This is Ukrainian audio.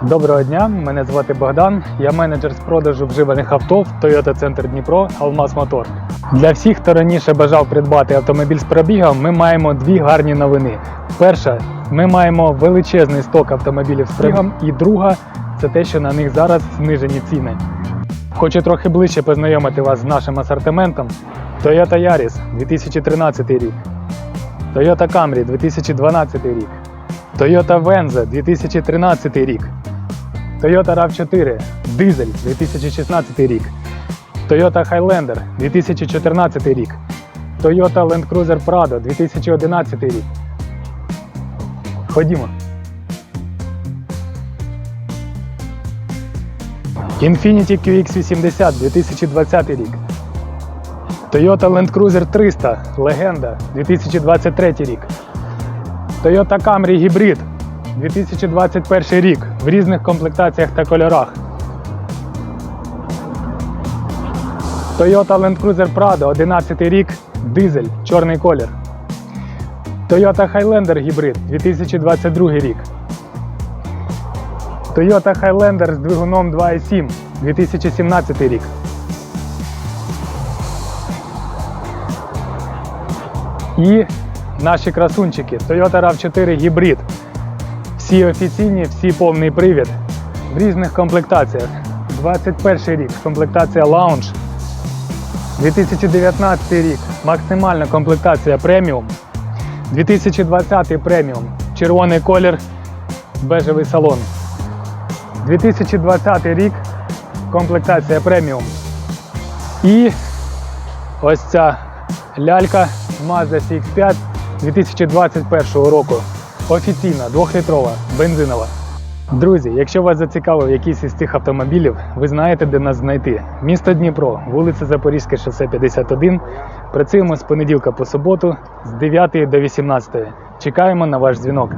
Доброго дня, мене звати Богдан. Я менеджер з продажу вживаних авто в Toyota Центр Дніпро Алмаз Мотор. Для всіх, хто раніше бажав придбати автомобіль з пробігом, ми маємо дві гарні новини. Перша, ми маємо величезний сток автомобілів з пробігом, і друга це те, що на них зараз знижені ціни. Хочу трохи ближче познайомити вас з нашим асортиментом. Toyota Yaris 2013 рік, Toyota Camry 2012 рік, Toyota Venza 2013 рік, Toyota RAV4 Дизель 2016 рік, Toyota Highlander 2014 рік, Toyota Land Cruiser Prado 2011 рік. Ходімо. Infiniti QX80 2020 рік. Toyota Land Cruiser 300 Легенда 2023 рік. Toyota Camry Hybrid 2021 рік в різних комплектаціях та кольорах. Toyota Land Cruiser Prado 11 рік дизель, чорний колір. Toyota Highlander Hybrid 2022 рік. Toyota Highlander з двигуном 2.7 2017 рік. І наші красунчики Toyota RAV4 Hybrid. Всі офіційні, всі повний привід в різних комплектаціях. 21 рік комплектація Lounge. 2019 рік максимальна комплектація преміум. 2020 преміум. Червоний колір, бежевий салон. 2020 рік комплектація преміум. І ось ця лялька Mazda CX5 2021 року. Офіційна, 2-літрова, бензинова. Друзі, якщо вас зацікавив якийсь із цих автомобілів, ви знаєте, де нас знайти. Місто Дніпро, вулиця Запорізьке, шосе 51. Працюємо з понеділка по суботу з 9 до 18. Чекаємо на ваш дзвінок.